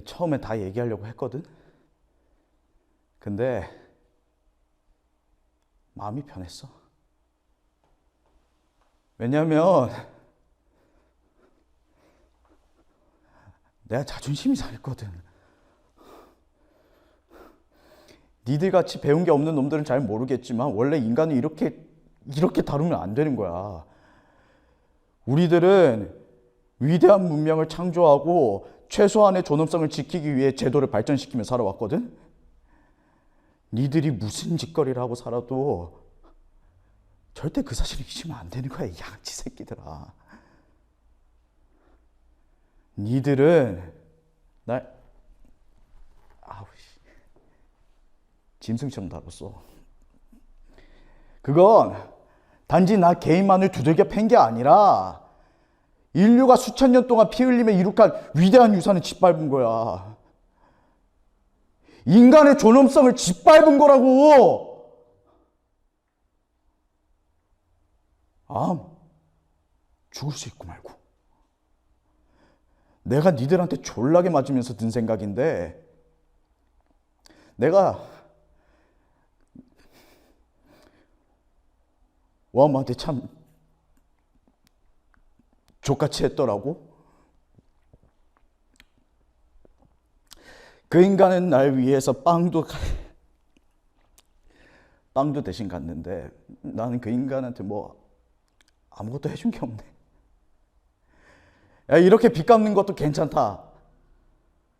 처음에 다 얘기하려고 했거든. 근데 마음이 변했어. 왜냐면 내가 자존심이 상했거든. 니들 같이 배운 게 없는 놈들은 잘 모르겠지만 원래 인간은 이렇게 이렇게 다루면 안 되는 거야. 우리들은 위대한 문명을 창조하고 최소한의 존엄성을 지키기 위해 제도를 발전시키며 살아왔거든. 니들이 무슨 짓거리를 하고 살아도 절대 그 사실을 잊으면 안 되는 거야, 이 양치 새끼들아. 니들은 날 아우 씨 짐승처럼 다뤘어. 그건 단지 나 개인만을 두들겨 팬 게 아니라 인류가 수천 년 동안 피 흘리며 이룩한 위대한 유산을 짓밟은 거야. 인간의 존엄성을 짓밟은 거라고. 암 죽을 수 있고 말고. 내가 니들한테 졸라게 맞으면서 든 생각인데 내가 와마한테 참 족같이 했더라고. 그 인간은 날 위해서 빵도 가- 빵도 대신 갔는데 나는 그 인간한테 뭐 아무것도 해준 게 없네. 야, 이렇게 빚 갚는 것도 괜찮다.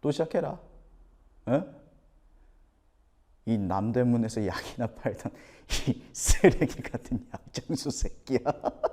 또 시작해라. 어? 이 남대문에서 약이나 팔던 이 쓰레기 같은 약장수 새끼야.